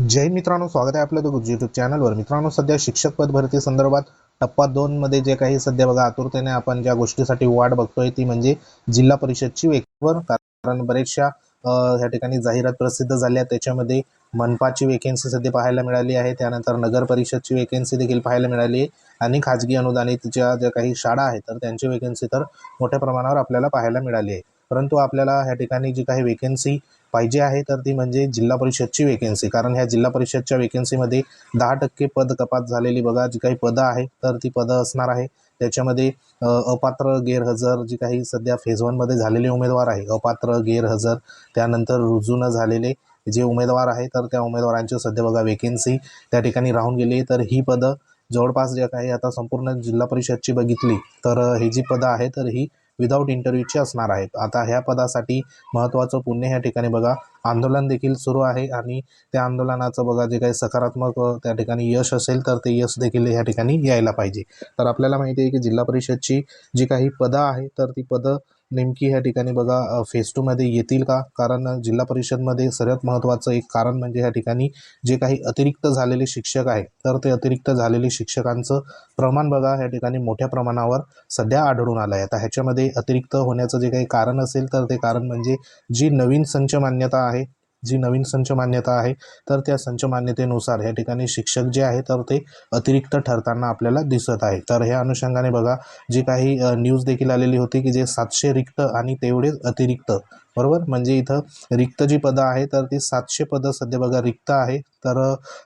जय मित्रांनो स्वागत आहे आपलं यूट्यूब चॅनलवर मित्रांनो सध्या शिक्षक पद भरती संदर्भात टप्पा दोन मध्ये जे काही सध्या बघा आतुरतेने आपण ज्या गोष्टीसाठी वाट बघतोय ती म्हणजे जिल्हा परिषदची वेकेवर कारण बरेचशा ह्या ठिकाणी जाहिरात प्रसिद्ध झाल्या. त्याच्यामध्ये मनपाची वेकेन्सी सध्या पाहायला मिळाली आहे. त्यानंतर नगर परिषदची वेकेन्सी देखील पाहायला मिळाली आहे. आणि खाजगी अनुदानित ज्या ज्या काही शाळा आहेत तर त्यांची वेकेन्सी तर मोठ्या प्रमाणावर आपल्याला पाहायला मिळाली आहे. परंतु आपल्याला ह्या ठिकाणी जी काही वेकेन्सी पाहिजे आहे तर ती म्हणजे जिल्हा परिषदची वेकेन्सी कारण ह्या जिल्हा परिषदच्या वेकेन्सीमध्ये दहा टक्के पद कपात झालेली बघा जी काही पदं आहे तर ती पदं असणार आहे. त्याच्यामध्ये अपात्र गैरहजर जी काही सध्या फेज वनमध्ये झालेले उमेदवार आहे. अपात्र गैरहजर त्यानंतर रुजू न झालेले जे उमेदवार आहे तर त्या उमेदवारांची सध्या बघा वेकेन्सी त्या ठिकाणी राहून गेली. तर ही पदं जवळपास जे काही आता संपूर्ण जिल्हा परिषदची बघितली तर ही जी पदं आहे तर ही विदाऊट इंटरव्ह्यूचे असणार आहेत. आता ह्या पदासाठी महत्त्वाचं पुणे ह्या ठिकाणी बघा. आंदोलन देखील सुरू आहे आणि त्या आंदोलनाचं बघा जे काही सकारात्मक त्या ठिकाणी यश असेल तर ते यश देखील ह्या ठिकाणी यायला पाहिजे. तर आपल्याला माहिती आहे की जिल्हा परिषदची जी काही पदं आहे तर ती पदं नेमकी ह्या ठिकाणी बघा अ, फेज टूमध्ये येतील का? कारण जिल्हा परिषदमध्ये सर्वात महत्त्वाचं एक कारण म्हणजे ह्या ठिकाणी जे काही अतिरिक्त झालेले शिक्षक आहे तर ते अतिरिक्त झालेले शिक्षकांचं प्रमाण बघा ह्या ठिकाणी मोठ्या प्रमाणावर सध्या आढळून आलं आहे. आता ह्याच्यामध्ये अतिरिक्त होण्याचं जे काही कारण असेल तर ते कारण म्हणजे जी नवीन संच मान्यता आहे जी नवीन संच मान्यता आहे तर त्या संच मान्यतेनुसार ह्या ठिकाणी शिक्षक जे आहे तर ते अतिरिक्त ठरताना आपल्याला दिसत आहे. तर ह्या अनुषंगाने बघा जी काही न्यूज देखील आलेली होती की जे सातशे रिक्त आणि तेवढेच अतिरिक्त बरोबर? म्हणजे इथं रिक्त जी पदं आहे तर ती सातशे पदं सध्या बघा रिक्त आहे. तर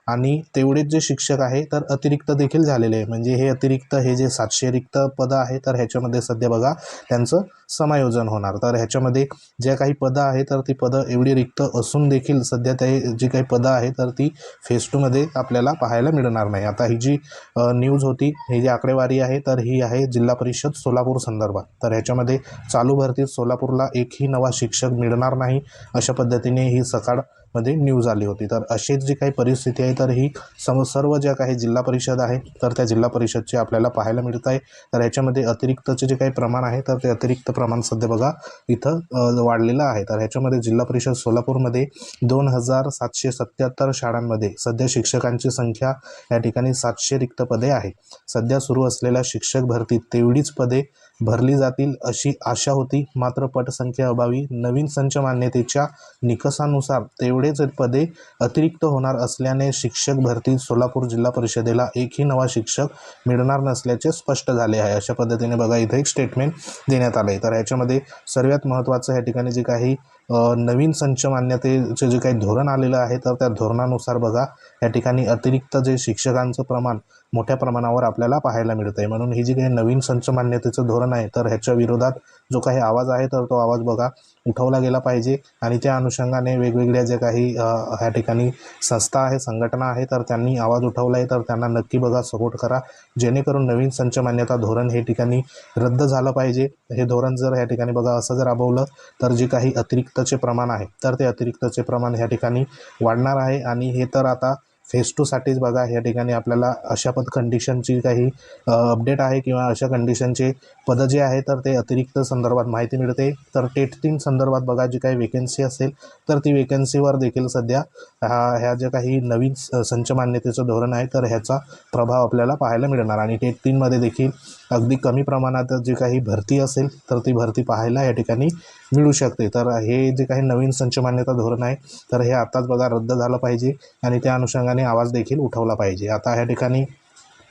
आणि तेवढेच जे शिक्षक आहे तर अतिरिक्त देखील झालेले आहे. म्हणजे हे अतिरिक्त हे जे सातशे रिक्त पदं आहे तर ह्याच्यामध्ये सध्या बघा त्यांचं समायोजन होणार. तर ह्याच्यामध्ये ज्या काही पदं आहे तर ती पदं एवढी रिक्त असून देखील सध्या ते जी काही पदं आहे तर ती फेस टूमध्ये आपल्याला पाहायला मिळणार नाही. आता ही जी न्यूज होती ही जी आकडेवारी आहे तर ही आहे जिल्हा परिषद सोलापूर संदर्भात. तर ह्याच्यामध्ये चालू भरतीत सोलापूरला एकही नवा शिक्षक शिक्षक मिळणार नाही अशा पद्धतीने ही सकाळमध्ये न्यूज आली होती. तर अशीच जी काही परिस्थिती आहे तर ही सम सर्व ज्या काही जिल्हा परिषद आहे तर त्या जिल्हा परिषदचे आपल्याला पाहायला मिळत आहे. तर ह्याच्यामध्ये अतिरिक्तचे जे काही प्रमाण आहे तर ते अतिरिक्त प्रमाण सध्या बघा इथं वाढलेलं आहे. तर ह्याच्यामध्ये जिल्हा परिषद सोलापूरमध्ये दोन हजार सातशे सत्याहत्तर शाळांमध्ये सध्या शिक्षकांची संख्या या ठिकाणी सातशे रिक्त पदे आहे. सध्या सुरू असलेल्या शिक्षक भरतीत तेवढीच पदे भरली जातील अशी आशा होती. मात्र पटसंख्या अभावी नवीन संच मान्यतेच्या निकषानुसार तेवढेच पदे अतिरिक्त होणार असल्याने शिक्षक भरतीत सोलापूर जिल्हा परिषदेला एकही नवा शिक्षक मिळणार नसल्याचे स्पष्ट झाले आहे. अशा पद्धतीने बघा इथे एक स्टेटमेंट देण्यात आलं आहे तर ह्याच्यामध्ये सर्वात महत्त्वाचं ह्या ठिकाणी जे काही नवीन संच मान्यतेचे जे काही धोरण आलेलं आहे तर त्या धोरणानुसार बघा या ठिकाणी अतिरिक्त जे शिक्षकांचं प्रमाण मोठ्या प्रमाणावर आपल्याला पाहायला मिळतं आहे म्हणून ही जी काही नवीन संच मान्यतेचं धोरण आहे तर ह्याच्या विरोधात जो काही आवाज आहे तर तो आवाज बघा. उठवला गेला पाहिजे आणि त्या अनुषंगाने वेगवेगळ्या ज्या काही ह्या ठिकाणी संस्था आहे संघटना आहे तर त्यांनी आवाज उठवला आहे तर त्यांना नक्की बघा सपोर्ट करा. जेणेकरून नवीन संच मान्यता धोरण हे ठिकाणी रद्द झालं पाहिजे. हे धोरण जर ह्या ठिकाणी बघा असं जर राबवलं तर जे काही अतिरिक्तचे प्रमाण आहे तर ते अतिरिक्तचे प्रमाण ह्या ठिकाणी वाढणार आहे. आणि हे तर आता फेज टूसाठीच बघा या ठिकाणी आपल्याला अशा पद कंडिशनची काही अपडेट आहे किंवा अशा कंडिशनचे पदं जे आहे तर ते अतिरिक्त संदर्भात माहिती मिळते. तर टेट तीन संदर्भात बघा जी काही वेकन्सी असेल तर ती वेकन्सीवर देखील सध्या ह्या ह्या ज्या काही नवीन स- संच मान्यतेचं धोरण आहे तर ह्याचा प्रभाव आपल्याला पाहायला मिळणार. आणि टेट तीनमध्ये देखील अगदी कमी प्रमाणात जी काही भरती असेल तर ती भरती पाहायला या ठिकाणी मिळू शकते. तर हे जे काही नवीन संच मान्यता धोरण आहे तर हे आताच बघा रद्द झालं पाहिजे. आणि त्या अनुषंगाने आवाज देखील उठवला पाहिजे. आता ह्या ठिकाणी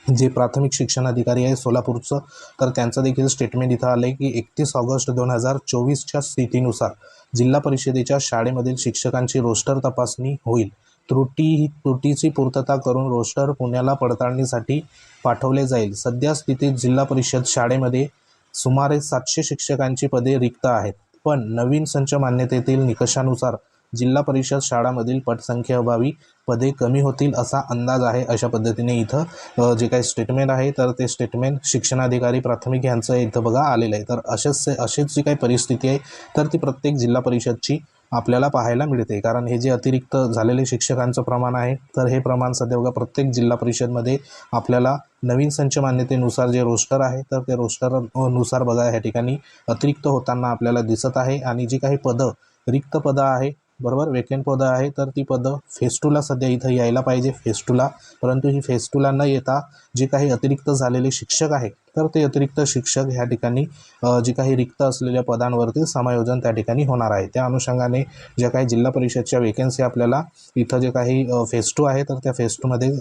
जे प्राथमिक शिक्षण अधिकारी आहे सोलापूरचं तर त्यांचं देखील स्टेटमेंट इथं आलं आहे की एकतीस ऑगस्ट दोन हजार चोवीसच्या स्थितीनुसार जिल्हा परिषदेच्या शाळेमधील शिक्षकांची रोस्टर तपासणी होईल. त्रुटी ही त्रुटीची पूर्तता करून रोस्टर पुण्याला पडताळणीसाठी पाठवले जाईल. सध्या स्थितीत जिल्हा परिषद शाळेमध्ये सुमारे सातशे शिक्षकांची पदे रिक्त आहेत. पण नवीन संच मान्यतेतील निकषानुसार जिल्हा परिषद शाळामधील पटसंख्येअभावी पदे कमी होतील असा अंदाज आहे अशा पद्धतीने इथं जे काही स्टेटमेंट आहे तर ते स्टेटमेंट शिक्षणाधिकारी प्राथमिक यांचं इथं बघा आलेलं आहे. तर असेच अशीच जी काही परिस्थिती आहे तर ती प्रत्येक जिल्हा परिषदची आपल्याला पाहायला मिळते. कारण हे जे अतिरिक्त झालेले शिक्षकांचं प्रमाण आहे तर हे प्रमाण सध्या बघा प्रत्येक जिल्हा परिषदमध्ये आपल्याला नवीन संच मान्यतेनुसार जे रोस्टर आहे तर ते रोस्टरनुसार बघा ह्या ठिकाणी अतिरिक्त होताना आपल्याला दिसत आहे. आणि जी काही पदं रिक्त पदं आहे बरोबर? वेकेंट पदं आहे तर ती पदं फेस टूला सध्या इथं यायला पाहिजे फेस टूला परंतु ही फेस्टूला न येता जे काही अतिरिक्त झालेले शिक्षक आहे तर ते अतिरिक्त शिक्षक ह्या ठिकाणी जी जे काही रिक्त असलेल्या पदांवरती समायोजन त्या ठिकाणी होणार आहे. त्या अनुषंगाने ज्या काही जिल्हा परिषदच्या वेकेन्सी आपल्याला इथं जे काही फेस टू आहे तर त्या फेस्टूमध्ये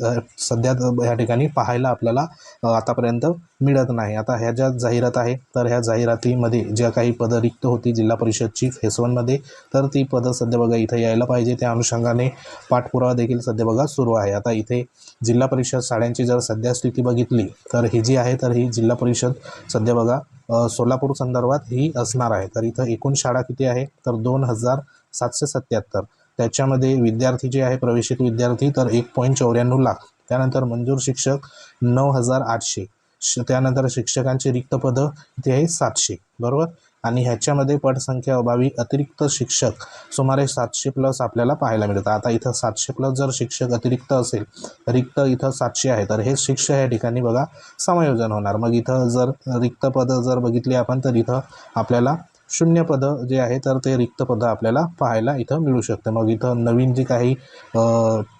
सध्या ह्या ठिकाणी पाहायला आपल्याला आतापर्यंत मिळत नाही. आता ह्या ज्या जाहिरात आहे तर ह्या जाहिरातीमध्ये ज्या काही पदं रिक्त होती जिल्हा परिषदची फेस वनमध्ये तर ती पदं सध्या बघा इथं यायला पाहिजे. त्या अनुषंगाने पाठपुरावा देखील सध्या बघा सुरू आहे. आता इथे जिल्हा परिषद शाळांची जर सध्या स्थिती बघितली तर ही जी आहे तर ही जिल्हा जिल्हा परिषद. सध्या बघा सोलापूर संदर्भात ही असणार आहे. तर इथं एकूण शाळा किती आहे? तर दोन हजार सातशे सत्याहत्तर. त्याच्यामध्ये विद्यार्थी जे आहे प्रवेशित विद्यार्थी तर एक पॉईंट चौऱ्याण्णव लाख. त्यानंतर मंजूर शिक्षक नऊ हजार आठशे. श त्यानंतर शिक्षकांची रिक्त पदं इथे आहे? सातशे. बरोबर? आणि ह्याच्यामध्ये पटसंख्या अभावी अतिरिक्त शिक्षक सुमारे सातशे प्लस आपल्याला पाहायला मिळतं आता इथं सातशे प्लस जर शिक्षक अतिरिक्त असेल रिक्त इथं सातशे आहे. तर हे शिक्षक या ठिकाणी बघा समायोजन होणार. मग इथं जर रिक्त पदं जर बघितली आपण तर इथं आपल्याला शून्य पदं जे आहे तर ते रिक्त पदं आपल्याला पाहायला इथं मिळू शकते. मग इथं नवीन जी काही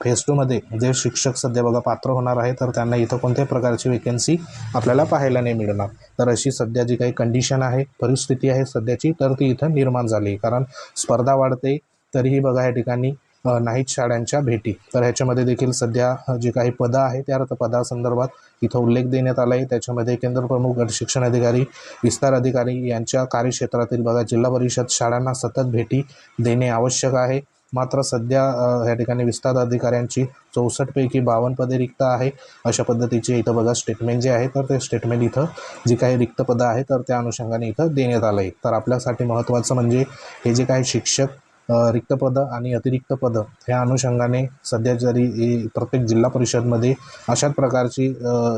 फेस टूमध्ये जे शिक्षक सध्या बघा पात्र होणार आहे तर त्यांना इथं कोणत्याही प्रकारची वेकन्सी आपल्याला पाहायला नाही मिळणार. तर अशी सध्या जी काही कंडिशन आहे परिस्थिती आहे सध्याची तर ती इथं निर्माण झाली. कारण स्पर्धा वाढते तरीही बघा या ठिकाणी नाहीत शाळांच्या भेटी. तर ह्याच्यामध्ये देखील सध्या जे काही पदं आहे त्या पदासंदर्भात इथं उल्लेख देण्यात आला आहे त्याच्यामध्ये केंद्रप्रमुख गट शिक्षण अधिकारी विस्तार अधिकारी यांच्या कार्यक्षेत्रातील बघा जिल्हा परिषद शाळांना सतत भेटी देणे आवश्यक आहे. मात्र सध्या या ठिकाणी विस्तार अधिकाऱ्यांची चौसष्टपैकी बावन्न पदे रिक्त आहे. अशा पद्धतीचे इथं बघा स्टेटमेंट जे आहे तर ते स्टेटमेंट इथं जी काही रिक्त पदं आहे तर त्या अनुषंगाने इथं देण्यात आलं आहे तर आपल्यासाठी महत्त्वाचं म्हणजे हे जे काही शिक्षक रिक्त पदं आणि अतिरिक्त पदं ह्या अनुषंगाने सध्या जरी प्रत्येक जिल्हा परिषदमध्ये अशाच प्रकारची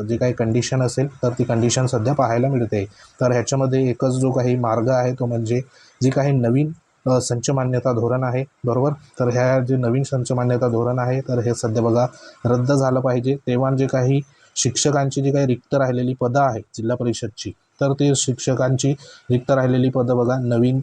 जी काही कंडिशन असेल तर ती कंडिशन सध्या पाहायला मिळते. तर ह्याच्यामध्ये एकच जो काही मार्ग आहे तो म्हणजे जी काही नवीन संच मान्यता धोरण आहे बरोबर? तर ह्या जे नवीन संच मान्यता धोरण आहे तर हे सध्या बघा रद्द झालं पाहिजे. तेव्हा जे काही शिक्षकांची जी काही रिक्त राहिलेली पदं आहेत जिल्हा परिषदची तर ते शिक्षकांची रिक्त राहिलेली पदं बघा. नवीन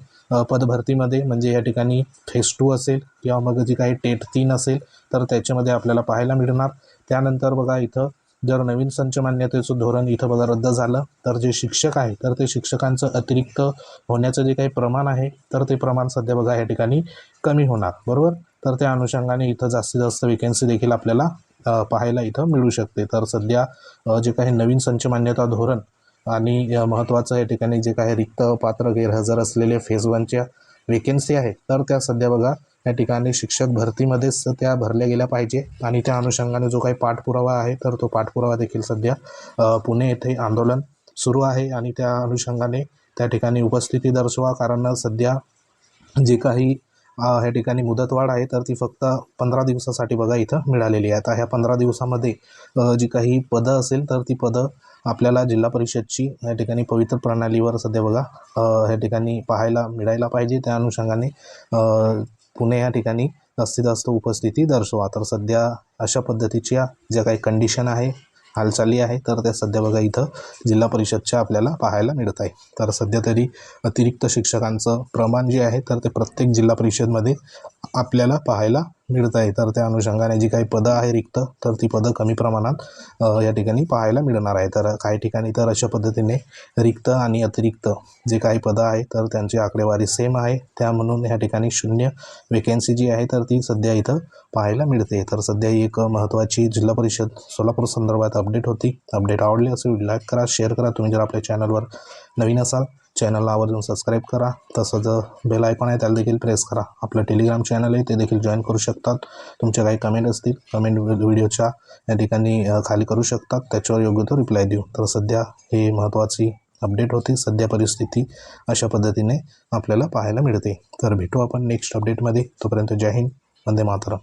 पदभरतीमध्ये म्हणजे या ठिकाणी फेस टू असेल किंवा मग जी काही टेट तीन असेल तर त्याच्यामध्ये आपल्याला पाहायला मिळणार. त्यानंतर बघा इथं जर नवीन संच मान्यतेचं धोरण इथं बघा रद्द झालं तर जे शिक्षक आहे तर ते शिक्षकांचं अतिरिक्त होण्याचं जे काही प्रमाण आहे तर ते प्रमाण सध्या बघा या ठिकाणी कमी होणार. बरोबर? तर त्या अनुषंगाने इथं जास्तीत जास्त वेकेन्सी देखील आपल्याला पाहायला इथं मिळू शकते. तर सध्या जे काही नवीन संच मान्यता धोरण आणि महत्त्वाचं या ठिकाणी जे काही रिक्त पात्र गैरहजर असलेले फेज वनच्या वेकेन्सी आहे तर त्या सध्या बघा या ठिकाणी शिक्षक भरतीमध्येच त्या भरल्या गेल्या पाहिजे. आणि त्या अनुषंगाने जो काही पाठपुरावा आहे तर तो पाठपुरावा देखील सध्या पुणे येथे आंदोलन सुरू आहे. आणि त्या अनुषंगाने त्या ठिकाणी उपस्थिती दर्शवा कारण सध्या जे काही ह्या ठिकाणी मुदतवाढ आहे तर ती फक्त पंधरा दिवसासाठी बघा इथं मिळालेली आहे. आता ह्या पंधरा दिवसामध्ये जी काही पदं असेल तर ती पदं आपल्याला जिल्हा परिषदची या ठिकाणी पवित्र प्रणालीवर सध्या बघा ह्या ठिकाणी पाहायला मिळायला पाहिजे. त्या अनुषंगाने पुणे या ठिकाणी जास्तीत जास्त उपस्थिती दर्शवा. तर सध्या अशा पद्धतीच्या ज्या काही कंडिशन आहे हालचाली आहे तर त्या सध्या बघा इथं जिल्हा परिषदच्या आपल्याला पाहायला मिळत आहे. तर सध्या तरी अतिरिक्त शिक्षकांचं प्रमाण जे आहे तर ते प्रत्येक जिल्हा परिषदमध्ये आपल्याला पाहायला मिळत आहे. तर त्या अनुषंगाने जी काही पदं आहे रिक्त तर ती पदं कमी प्रमाणात या ठिकाणी पाहायला मिळणार आहे. तर काही ठिकाणी तर अशा पद्धतीने रिक्त आणि अतिरिक्त जे काही पदं आहे तर त्यांची आकडेवारी सेम आहे. त्या म्हणून या ठिकाणी शून्य वेकेन्सी जी आहे तर ती सध्या इथं पाहायला मिळते. तर सध्या ही एक महत्त्वाची जिल्हा परिषद सोलापूर संदर्भात अपडेट होती. अपडेट आवडली असेल लाईक करा शेअर करा. तुम्ही जर आपल्या चॅनलवर नवीन असाल चॅनलला आवर्जून सबस्क्राईब करा. तसंच बेल आयकॉन आहे त्याला देखील प्रेस करा. आपलं टेलिग्राम चॅनल आहे ते देखील जॉईन करू शकतात. तुमच्या काही कमेंट असतील कमेंट व्हिडिओच्या या ठिकाणी खाली करू शकतात. त्याच्यावर योग्य तो रिप्लाय देऊ. तर सध्या हे महत्त्वाची अपडेट होती. सध्या परिस्थिती अशा पद्धतीने आपल्याला पाहायला मिळते. तर भेटू आपण नेक्स्ट अपडेटमध्ये तोपर्यंत जय हिंद. वंदे मातरम.